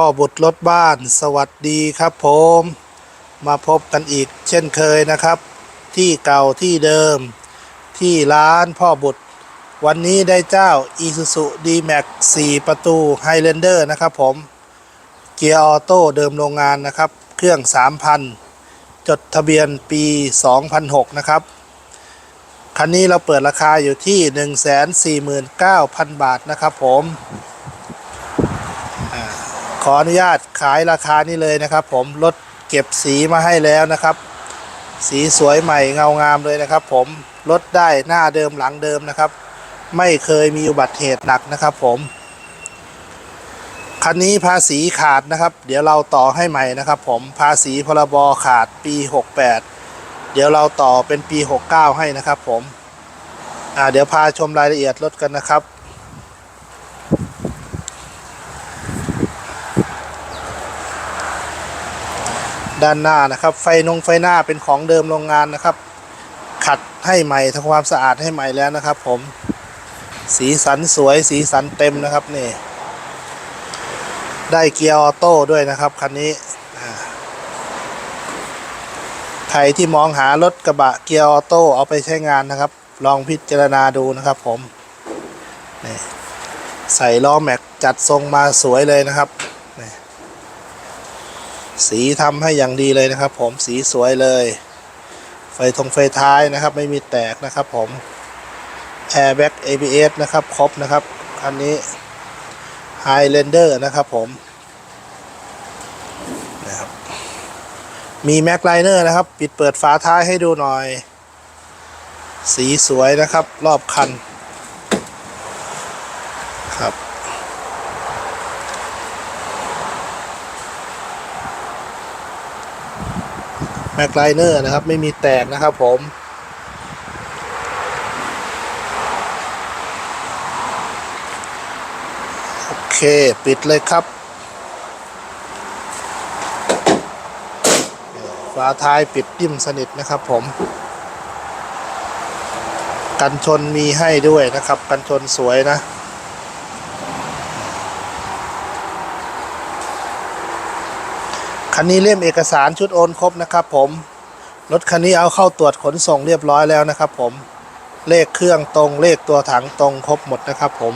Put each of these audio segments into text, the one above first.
พ่อบุตรรถบ้านสวัสดีครับผม มาพบกันอีกเช่นเคยนะครับ ที่เก่าที่เดิม ที่ร้านพ่อบุตร วันนี้ได้เจ้า Isuzu D-Max 4 ประตู Highlander นะครับผม เกียร์ออโต้เดิมโรงงานนะครับ เครื่อง 3,000 จดทะเบียนปี 2006 นะครับ คันนี้เราเปิดราคาอยู่ที่ 149,000 บาทนะครับผม ออนุญาตขายราคานี้เลยนะครับ ผมรถเก็บสีมาให้แล้วนะครับ สีสวยใหม่เงางามเลยนะครับ ผมรถได้หน้าเดิมหลังเดิมนะครับ ไม่เคยมีอุบัติเหตุหนักนะครับ ผมคันนี้ภาษีขาดนะครับ เดี๋ยวเราต่อให้ใหม่นะครับ ผมภาษีพรบขาดปี 68 เดี๋ยวเราต่อเป็นปี 69 ให้นะครับ ผมอ่าเดี๋ยวพาชมรายละเอียดรถกันนะครับ ด้านหน้านะครับ ไฟนงไฟหน้าเป็นของเดิมโรงงานนะครับ ขัดให้ใหม่ทำความสะอาดให้ใหม่แล้วนะครับ ผม สีสันสวยสีสันเต็มนะครับนี่ ได้เกียร์ออโต้ด้วยนะครับคันนี้ใครที่มองหารถกระบะเกียร์ออโต้เอาไปใช้งานนะครับ ลองพิจารณาดูนะครับผม ใส่ล้อแม็กจัดทรงมาสวยเลยนะครับ สีทำให้อย่างดีเลยนะครับ ผมสีสวยเลย ไฟทงไฟท้ายนะครับ ไม่มีแตกนะครับผม Airbag ABS นะครับ ครบนะครับ คันนี้ Highlander นะครับผมนะครับมีแม็กไลเนอร์นะครับ ปิดเปิดฝาท้ายให้ดูหน่อย สีสวยนะครับ รอบคันครับ แม็กไลเนอร์นะครับ ไม่มีแตกนะครับผมโอเคปิดเลยครับฝาท้ายปิด dim มสนิทนะครับผม กันชนมีให้ด้วยนะครับ กันชนสวยนะ คันนี้เล่มเอกสารชุดโอนครบนะครับผมรถคันนี้เอาเข้าตรวจขนส่งเรียบร้อยแล้วนะครับ ผมเลขเครื่องตรงเลขตัวถังตรงครบหมดนะครับ ผม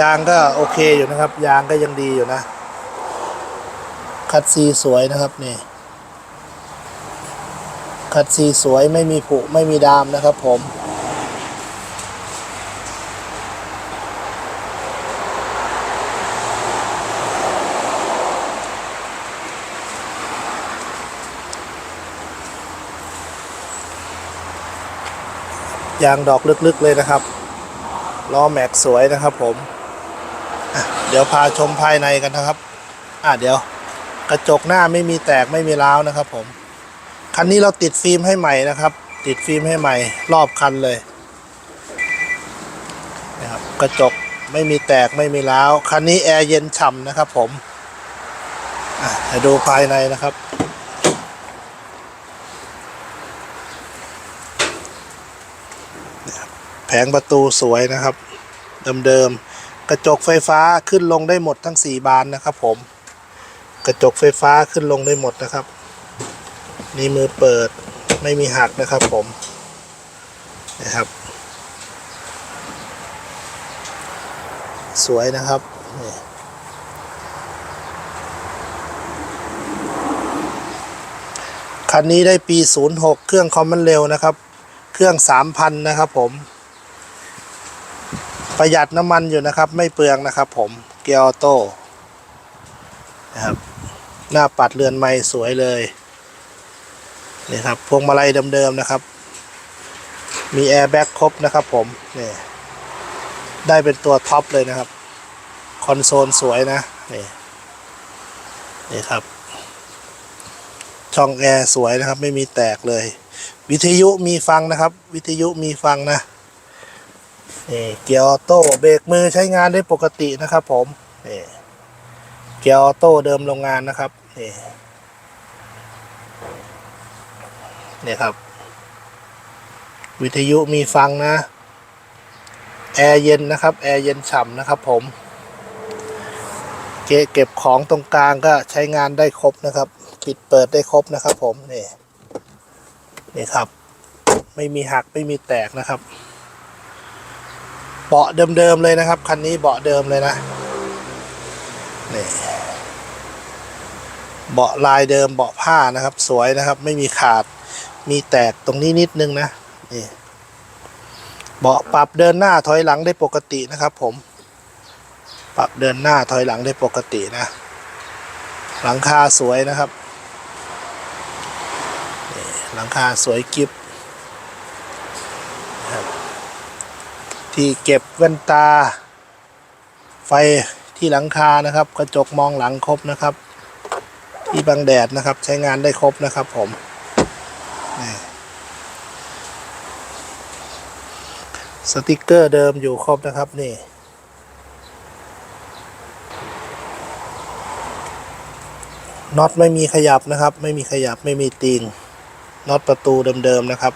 ยางก็โอเคอยู่นะครับ ยางก็ยังดีอยู่นะ คัดซีสวยนะครับนี่คัดซีสวยไม่มีผุไม่มีดามนะครับ ผม ยางดอกลึกๆเลยนะครับล้อแม็กสวยนะครับผม เดี๋ยวพาชมภายในกันนะครับ อะเดี๋ยว กระจกหน้าไม่มีแตกไม่มีร้าวนะครับผม คันนี้เราติดฟิล์มให้ใหม่นะครับ ติดฟิล์มให้ใหม่ รอบคันเลยนะครับกระจกไม่มีแตกไม่มีร้าว คันนี้แอร์เย็นฉ่ำนะครับผมอะดูภายในนะครับ แผ งประตูสวยนะครับ เดิมๆ กระจกไฟฟ้าขึ้นลงได้หมดทั้ง 4 บานนะครับผม กระจกไฟฟ้าขึ้นลงได้หมดนะครับ นี่มือเปิดไม่มีหักนะครับผมนะครับ สวยนะครับนี่คันนี้ได้ปี 06 เครื่องคอมมันเร็วนะครับ เครื่อง 3,000 นะครับผม ประหยัดน้ำมันอยู่นะครับ ไม่เปลืองนะครับ ผมเกียร์ออโต้นะครับหน้าปัดเรือนไม้สวยเลยนี่ครับพวงมาลัยเดิมๆนะครับ มีแอร์แบ็กครบนะครับผมนี่ได้เป็นตัวท็อปเลยนะครับ คอนโซลสวยนะนี่นี่ครับ ช่องแอร์สวยนะครับ ไม่มีแตกเลย วิทยุมีฟังนะครับ วิทยุมีฟังนะ นี่เกียร์ออโต้เบรกมือใช้งานได้ปกตินะครับ ผมนี่เกียร์ออโต้เดิมโรงงานนะครับนี่นี่ครับ วิทยุมีฟังนะแอร์เย็นนะครับแอร์เย็นฉ่ำนะครับ ผมเกเก็บของตรงกลางก็ใช้งานได้ครบนะครับ ปิดเปิดได้ครบนะครับ ผมนี่นี่ครับ ไม่มีหักไม่มีแตกนะครับ บาะเดิมๆเลยนะครับ คันนี้เบาะเดิมเลยนะนี่เบาะลายเดิมเบาะผ้านะครับ สวยนะครับ ไม่มีขาดมีแตกตรงนี้นิดนึงนะนี่เบาะปรับเดินหน้าถอยหลังได้ปกตินะครับ ผม ปรับเดินหน้าถอยหลังได้ปกตินะ หลังคาสวยนะครับนี่หลังคาสวยกิฟนะครับ ที่เก็บแว่นตา ไฟที่หลังคานะครับ กระจกมองหลังครบนะครับ ที่บังแดดนะครับ ใช้งานได้ครบนะครับผมนี่สติกเกอร์เดิมอยู่ครบนะครับนี่น็อตไม่มีขยับนะครับ ไม่มีขยับไม่มีตีงน็อตประตูเดิมๆนะครับ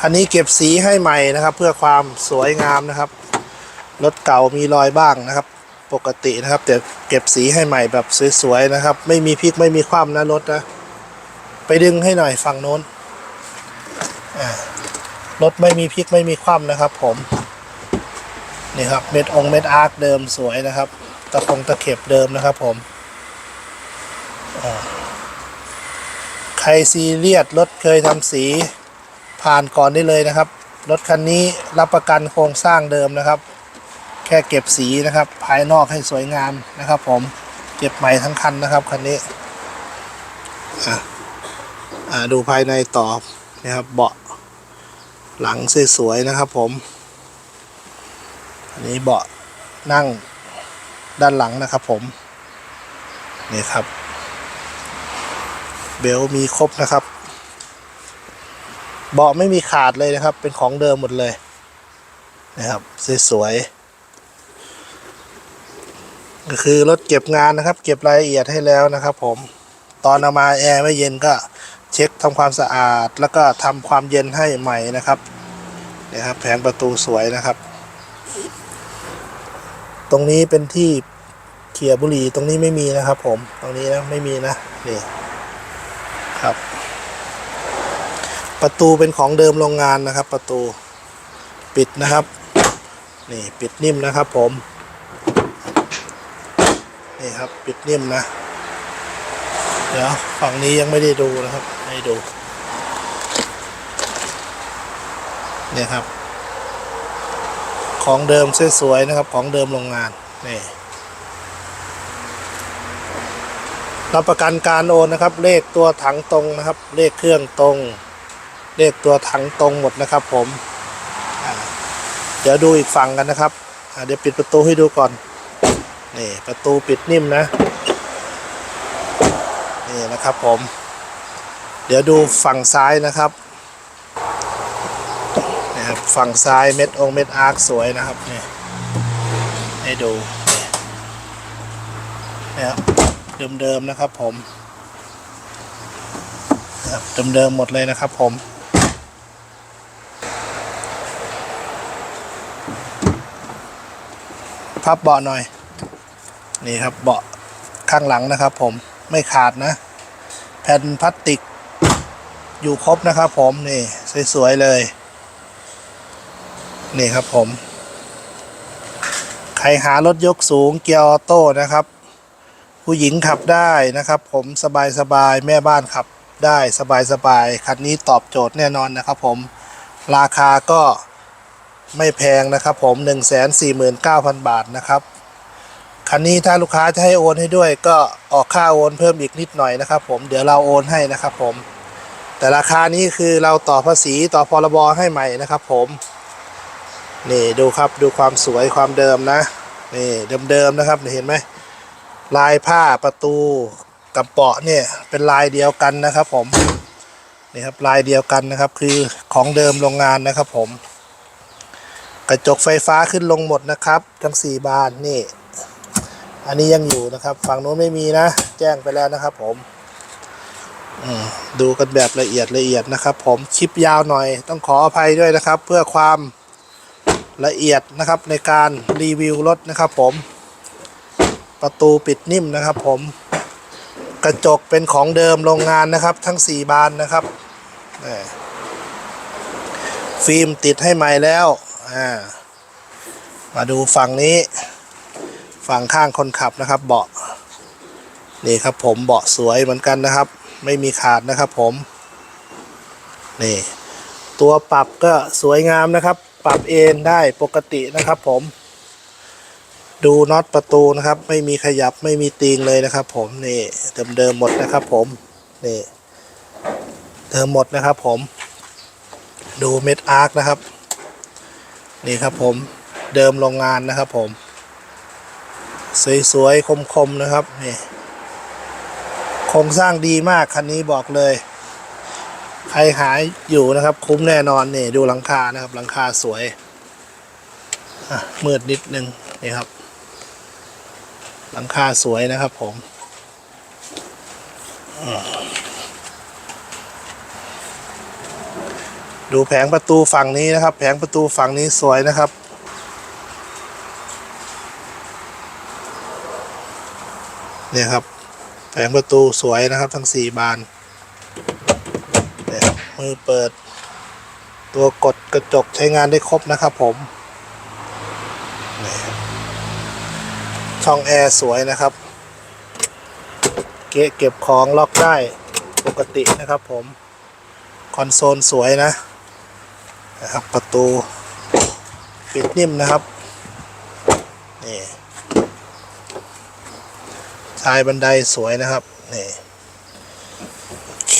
คันนี้เก็บสีให้ใหม่นะครับ เพื่อความสวยงามนะครับ รถเก่ามีรอยบ้างนะครับ ปกตินะครับ แต่เก็บสีให้ใหม่แบบสวยๆนะครับ ไม่มีพลิกไม่มีคว่ำนะรถนะ ไปดึงให้หน่อยฝั่งโน้นรถไม่มีพลิกไม่มีคว่ำนะครับ ผมนี่ครับเม็ดองเม็ดอาร์คเดิมสวยนะครับ ตะคงตะเข็บเดิมนะครับ ผมใครซีเรียสรถเคยทำสี ผ่านก่อนได้เลยนะครับ รถคันนี้รับประกันโครงสร้างเดิมนะครับ แค่เก็บสีนะครับ ภายนอกให้สวยงามนะครับผมเก็บใหม่ทั้งคันนะครับคันนี้อะอ่าดูภายในต่อนะครับเบาะหลังสวยๆนะครับผมอันนี้เบาะนั่งด้านหลังนะครับผมนี่ครับ เบลมีครบนะครับ เบาะไม่มีขาดเลยนะครับ เป็นของเดิมหมดเลยนะครับสวยๆก็คือรถเก็บงานนะครับ เก็บรายละเอียดให้แล้วนะครับ ผมตอนเอามาแอร์ไม่เย็นก็เช็คทำความสะอาด แล้วก็ทำความเย็นให้ใหม่นะครับนี่ครับ แผงประตูสวยนะครับ ตรงนี้เป็นที่เขี่ยบุหรี่ตรงนี้ไม่มีนะครับ ผมตรงนี้นะไม่มีนะนี่ครับ ประตูเป็นของเดิมโรงงานนะครับ ประตูปิดนะครับ นี่ปิดนิ่มนะครับผม นี่ครับปิดนิ่มนะ เดี๋ยวฝั่งนี้ยังไม่ได้ดูนะครับ ให้ดู เนี่ยครับ ของเดิมสวยๆนะครับ ของเดิมโรงงาน นี่รับประกันการโอนนะครับ เลขตัวถังตรงนะครับ เลขเครื่องตรง เลขตัวถังตรงหมดนะครับ ผมเดี๋ยวดูอีกฝั่งกันนะครับเดี๋ยวปิดประตูให้ดูก่อนนี่ประตูปิดนิ่มนะนี่นะครับผม เดี๋ยวดูฝั่งซ้ายนะครับนี่ครับฝั่งซ้ายเม็ดองเม็ดอาร์คสวยนะครับนี่ให้ดูนี่ครับเดิมๆนะครับผมครับเดิมๆหมดเลยนะครับผม พับเบาะหน่อย นี่ครับเบาะข้างหลังนะครับ ผมไม่ขาดนะ แผ่นพลาสติก อยู่ครบนะครับ ผมนี่สวยๆเลย นี่ครับผม ใครหารถยกสูงเกียร์ออโต้นะครับ ผู้หญิงขับได้นะครับ ผมสบายๆแม่บ้านขับได้สบายๆคันนี้ตอบโจทย์แน่นอนนะครับ ผมราคาก็ ไม่แพงนะครับผม 149,000 บาทนะครับ คันนี้ถ้าลูกค้าจะให้โอนให้ด้วย ก็ออกค่าโอนเพิ่มอีกนิดหน่อยนะครับ ผมเดี๋ยวเราโอนให้นะครับผม แต่ราคานี้คือเราต่อภาษีต่อพรบให้ใหม่นะครับ ผมนี่ดูครับดูความสวยความเดิมนะนี่เดิมๆนะครับเห็นไหมลายผ้าประตูกับเบาะเนี่ยเป็นลายเดียวกันนะครับ ผมนี่ครับลายเดียวกันนะครับ คือของเดิมโรงงานนะครับ ผม กระจกไฟฟ้าขึ้นลงหมดนะครับ ทั้งสี่บานนี่ อันนี้ยังอยู่นะครับ ฝั่งโน้นไม่มีนะ แจ้งไปแล้วนะครับ ผมดูกันแบบละเอียดละเอียดนะครับ ผมคลิปยาวหน่อยต้องขออภัยด้วยนะครับ เพื่อความละเอียดนะครับในการรีวิวรถนะครับ ผม ประตูปิดนิ่มนะครับ ผม กระจกเป็นของเดิมโรงงานนะครับ ทั้ง 4 บานนะครับฟิล์มติดให้ใหม่แล้ว อ่ามาดูฝั่งนี้ ฝั่งข้างคนขับนะครับ เบาะนี่ครับผมเบาะสวยเหมือนกันนะครับ ไม่มีขาดนะครับผมนี่ตัวปรับก็สวยงามนะครับ ปรับเอนได้ปกตินะครับผม ดูน็อตประตูนะครับ ไม่มีขยับไม่มีตีงเลยนะครับ ผมนี่เดิมเดิมๆหมดนะครับ ผมนี่เดิมหมดนะครับ ผม ดูเม็ดอาร์คนะครับ นี่ครับผมเดิมโรงงานนะครับผม สวยๆคมๆนะครับนี่โครงสร้างดีมากคันนี้บอกเลย ใครหายอยู่นะครับ คุ้มแน่นอนนี่ดูหลังคานะครับ หลังคาสวยอะมืดนิดนึงนี่ครับ หลังคาสวยนะครับผมอืม ดูแผงประตูฝั่งนี้นะครับ แผงประตูฝั่งนี้สวยนะครับ เนี่ยครับ แผงประตูสวยนะครับ ทั้งสี่บานเนี่ยมือเปิด ตัวกดกระจกใช้งานได้ครบนะครับผมนี่ช่องแอร์สวยนะครับ เกะเก็บของล็อกได้ปกตินะครับผมคอนโซลสวยนะ นะครับประตูปิดนิ่มนะครับนี่ชายบันไดสวยนะครับนี่โอเค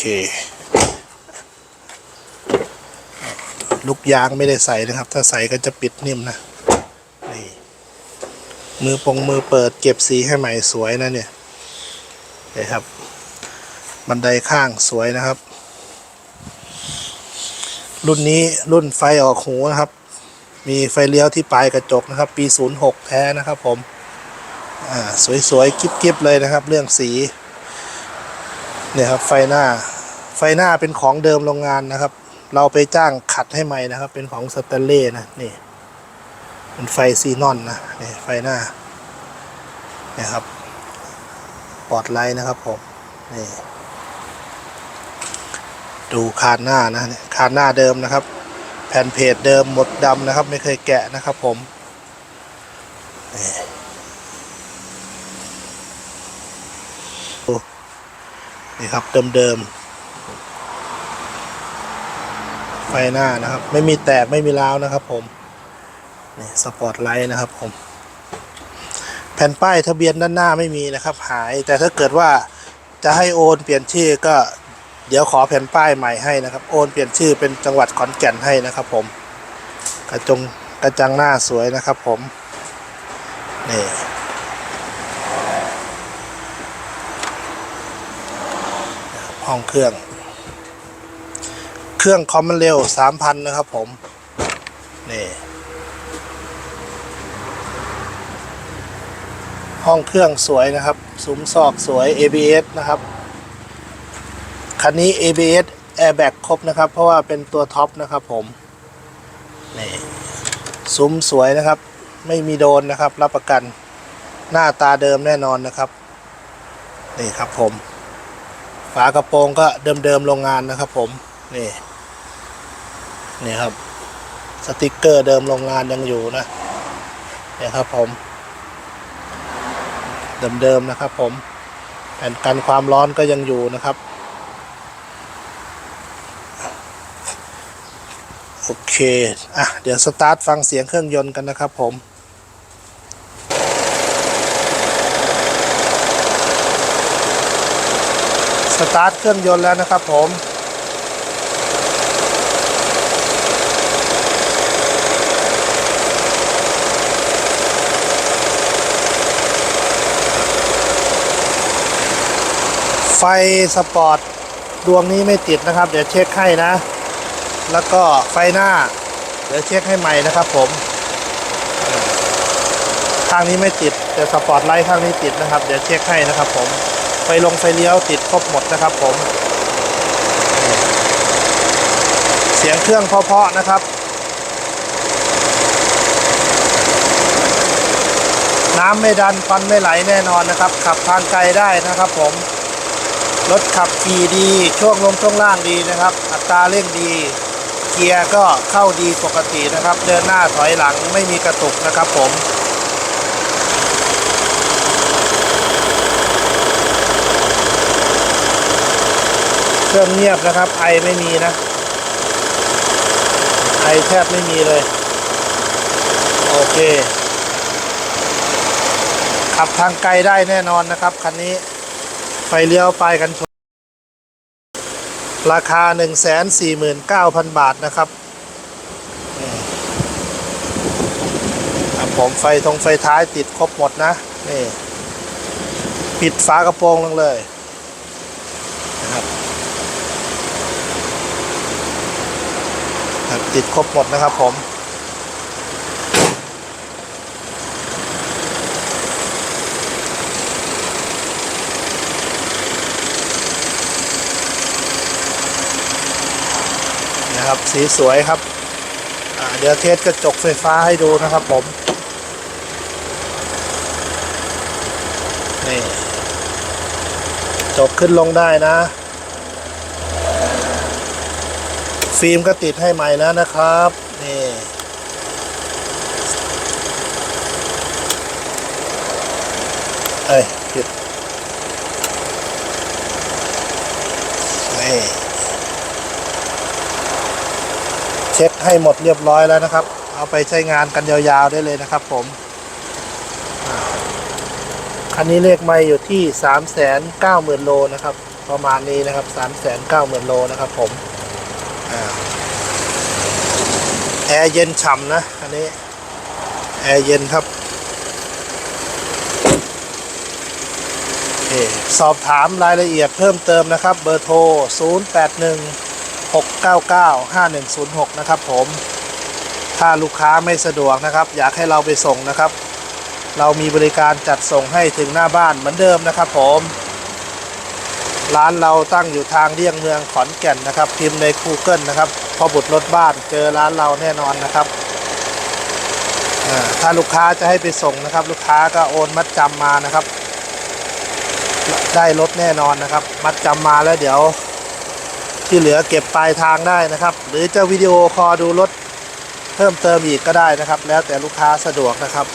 ลูกยางไม่ได้ใส่นะครับ ถ้าใส่ก็จะปิดนิ่มนะนี่มือปงมือเปิดเก็บสีให้ใหม่สวยนะเนี่ยนี่ครับ บันไดข้างสวยนะครับ รุ่นนี้รุ่นไฟออกหูนะครับ มีไฟเลี้ยวที่ปลายกระจกนะครับ ปี 06 แท้นะครับผมอ่าสวยๆกิ๊บๆเลยนะครับ เรื่องสีเนี่ยครับไฟหน้าไฟหน้าเป็นของเดิมโรงงานนะครับ เราไปจ้างขัดให้ใหม่นะครับ เป็นของสแตนเล่นะนี่เป็นไฟซีนอนนะนี่ไฟหน้าเนี่ยครับปอดไลท์นะครับผมนี่ ดูคานหน้านะเนี่ยคานหน้าเดิมนะครับ แผ่นเพจเดิมหมดดำนะครับ ไม่เคยแกะนะครับผมนี่ครับเดิมๆไฟหน้านะครับ ไม่มีแตกไม่มีร้าวนะครับผมนี่สปอตไลท์นะครับผม แผ่นป้ายทะเบียนด้านหน้าไม่มีนะครับ หายแต่ถ้าเกิดว่าจะให้โอนเปลี่ยนชื่อก็ เดี๋ยวขอแผ่นป้ายใหม่ให้นะครับ โอนเปลี่ยนชื่อเป็นจังหวัดขอนแก่นให้นะครับ ผม กระจงกระจังหน้าสวยนะครับ ผมนี่ห้องเครื่อง เครื่องคอมมันเร็วสามพันนะครับ ผมนี่ห้องเครื่องสวยนะครับซุ้มซอกสวย ABS นะครับ คันนี้ ABS Airbag ครบนะครับ เพราะว่าเป็นตัวท็อปนะครับผม นี่ซุ้มสวยนะครับ ไม่มีโดนนะครับ รับประกันหน้าตาเดิมแน่นอนนะครับ นี่ครับผม ฝากระโปรงก็เดิมๆโรงงานนะครับผม นี่ นี่ครับ สติกเกอร์เดิมโรงงานยังอยู่นะนี่ครับผม เดิมๆนะครับผมแผ่นกันความร้อนก็ยังอยู่นะครับ โอเค อะ เดี๋ยวสตาร์ทฟังเสียงเครื่องยนต์กันนะครับผมสตาร์ทเครื่องยนต์แล้วนะครับผม ไฟสปอร์ตดวงนี้ไม่ติดนะครับ เดี๋ยวเช็คให้นะ แล้วก็ไฟหน้า เดี๋ยวเช็คให้ใหม่นะครับผมข้างนี้ไม่ติดแต่สปอร์ตไลท์ข้างนี้ติดนะครับ เดี๋ยวเช็คให้นะครับผมไฟลงไฟเลี้ยวติดครบหมดนะครับผม เสียงเครื่องเพาะๆนะครับ น้ำไม่ดันควันไม่ไหลแน่นอนนะครับ ขับทางไกลได้นะครับผมรถขับขี่ดี ช่วงลงช่วงล่างดีนะครับ อัตราเร่งดี เกียร์ก็เข้าดีปกตินะครับ เดินหน้าถอยหลังไม่มีกระตุกนะครับผมเครื่องเงียบนะครับ ไอไม่มีนะ ไอแทบไม่มีเลย โอเค ขับทางไกลได้แน่นอนนะครับ คันนี้ไฟเลี้ยวไปกันชน ราคา 149,000 บาทนะครับครับผมไฟทงไฟท้ายติดครบหมดนะ นี่ ปิดฝากระโปรงลงเลยนะครับติดครบหมดนะครับผม นะครับสีสวยครับเดี๋ยวเทสกระจกไฟฟ้าให้ดูนะครับผมนี่จกขึ้นลงได้นะ ฟิล์มก็ติดให้ใหม่แล้วนะครับนี่เอ้ยผิดนี่ เช็คให้หมดเรียบร้อยแล้วนะครับ เอาไปใช้งานกันยาวๆได้เลยนะครับ ผมอ่าคันนี้เลขไม่อยู่ที่ 3 9 0 0 0 0โลนะครับ ประมาณนี้นะครับ 3 9 0 0 0 0โลนะครับ ผมอ่าแอร์เย็นฉ่ำนะอันนี้แอร์เย็นครับโอเคสอบถามรายละเอียดเพิ่มเติมนะครับ เบอร์โทร 081 699-5106 นะครับผม ถ้าลูกค้าไม่สะดวกนะครับ อยากให้เราไปส่งนะครับ เรามีบริการจัดส่งให้ถึงหน้าบ้านเหมือนเดิมนะครับผม ร้านเราตั้งอยู่ทางเลี่ยงเมืองขอนแก่นนะครับ พิมพ์ใน Google นะครับพอบุตรรถบ้านเจอร้านเราแน่นอนนะครับ ถ้าลูกค้าจะให้ไปส่งนะครับ ลูกค้าก็โอนมัดจำมานะครับ ได้รถแน่นอนนะครับ มัดจำมาแล้วเดี๋ยว ที่เหลือเก็บปลายทางได้นะครับ หรือจะวิดีโอคอลดูรถเพิ่มเติมอีกก็ได้นะครับ แล้วแต่ลูกค้าสะดวกนะครับ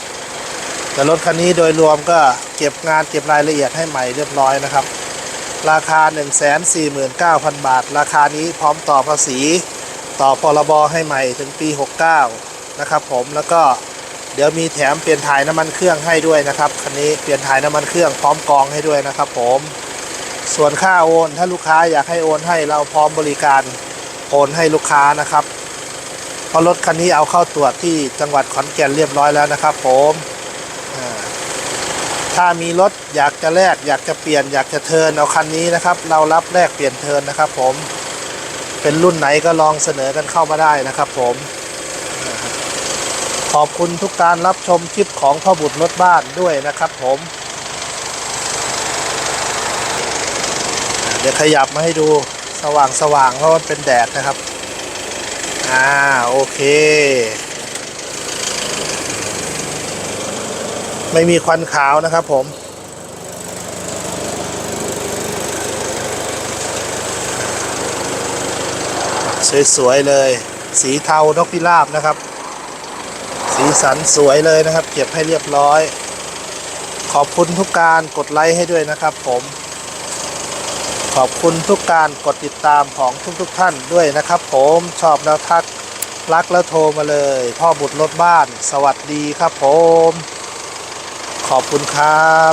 แต่รถคันนี้โดยรวมก็เก็บงานเก็บรายละเอียดให้ใหม่เรียบร้อยนะครับ ราคา 149,000 บาท ราคานี้พร้อมต่อภาษี ต่อพรบให้ใหม่ถึงปี 69 นะครับผมแล้วก็เดี๋ยวมีแถมเปลี่ยนถ่ายน้ำมันเครื่องให้ด้วยนะครับคันนี้เปลี่ยนถ่ายน้ำมันเครื่องพร้อมกองให้ด้วยนะครับผม ส่วนค่าโอนถ้าลูกค้าอยากให้โอนให้เราพร้อมบริการโอนให้ลูกค้านะครับเพราะรถคันนี้เอาเข้าตรวจที่จังหวัดขอนแก่นเรียบร้อยแล้วนะครับผมถ้ามีรถอยากจะแลกอยากจะเปลี่ยนอยากจะเทินเอาคันนี้นะครับ เรารับแลกเปลี่ยนเทินนะครับ ผมเป็นรุ่นไหนก็ลองเสนอกันเข้ามาได้นะครับ ผม ขอบคุณทุกการรับชมคลิปของพ่อบุตรรถบ้านด้วยนะครับ ผม เดี๋ยวขยับมาให้ดูสว่างสว่างเพราะมันเป็นแดดนะครับ อ่า โอเค ไม่มีควันขาวนะครับผม สวยๆเลย สีเทานกพิราบนะครับ สีสันสวยเลยนะครับ เก็บให้เรียบร้อย ขอบคุณทุกการกดไลค์ให้ด้วยนะครับผม ขอบคุณทุกการกดติดตามของทุกๆทท่านด้วยนะครับ ผมชอบแล้วทักรักแล้วโทรมาเลย พ่อบุตรรถบ้าน สวัสดีครับผม ขอบคุณครับ